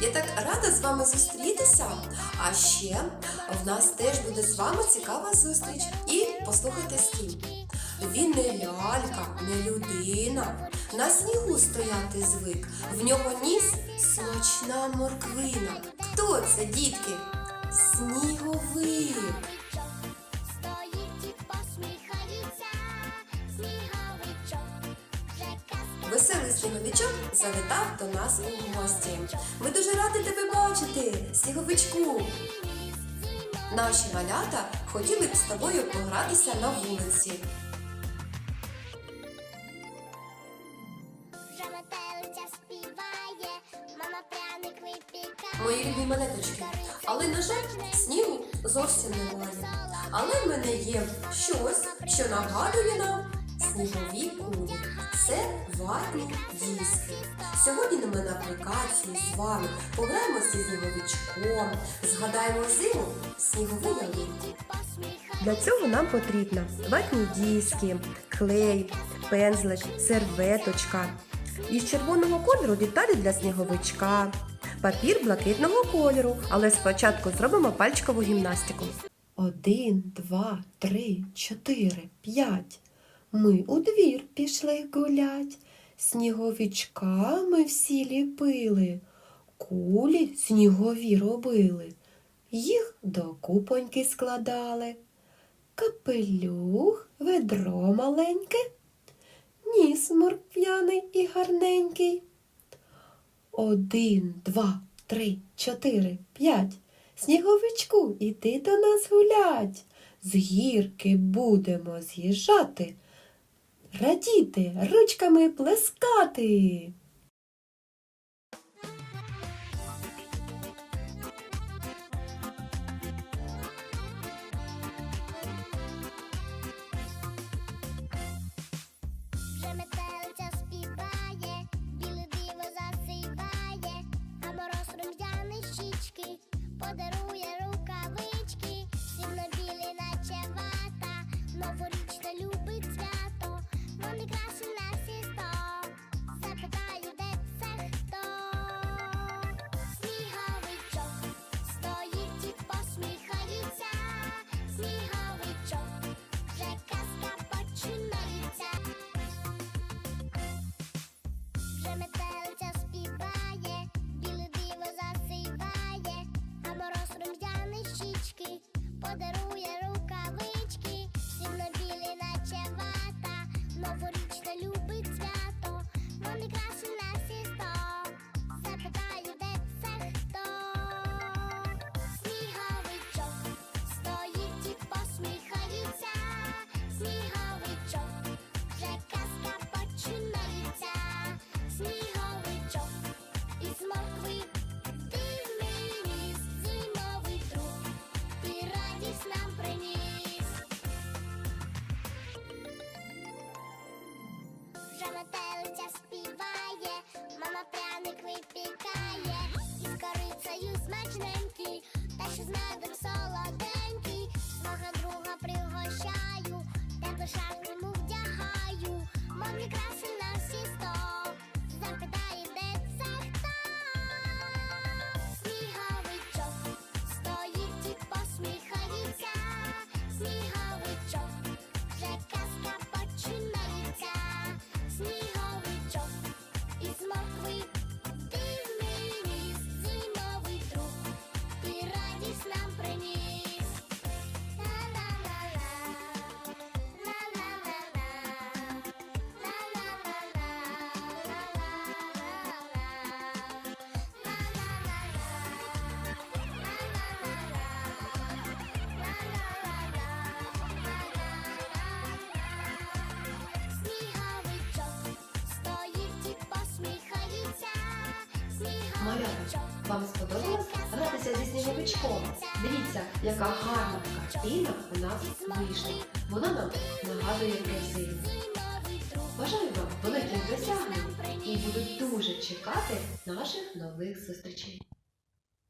Я так рада з вами зустрітися. А ще в нас теж буде з вами цікава зустріч. І послухайте з ким. Він не лялька, не людина. На снігу стояти звик. В нього ніс смачна морквина. Хто це, дітки? Сніговик. Веселий сніговичок завітав до нас у гості. Ми дуже раді тебе бачити, сніговичку. Наші малята хотіли б з тобою погратися на вулиці. Мої любі малеточки. Але, на жаль, снігу зовсім немає. Але в мене є щось, що нагадує нам снігові кулі. Це ватні диски. Сьогодні ми на аплікації з вами пограємося зі сніговичком, згадаємо зиму снігову ялинку. Для цього нам потрібно ватні диски, клей, пензлик, серветочка. Із червоного кольору деталі для сніговичка, папір блакитного кольору, але спочатку зробимо пальчикову гімнастику. Один, два, три, чотири, п'ять. Ми у двір пішли гулять. Сніговичка ми всі ліпили, кулі снігові робили, їх до купоньки складали. Капелюх, ведро маленьке, ніс морквяний і гарненький. Один, два, три, чотири, п'ять. Сніговичку, іди до нас гулять. З гірки будемо з'їжджати, радіти, ручками плескати. Смачненький, та що з медом солоденький, свого друга пригощаю, тебе шарному вдягаю, мамі краси Малята, вам сподобалось гратися зі сніговичком? Дивіться, яка гарна картина у нас вийшла. Вона нам нагадує про зиму. Бажаю вам великих досягнень і буду дуже чекати наших нових зустрічей.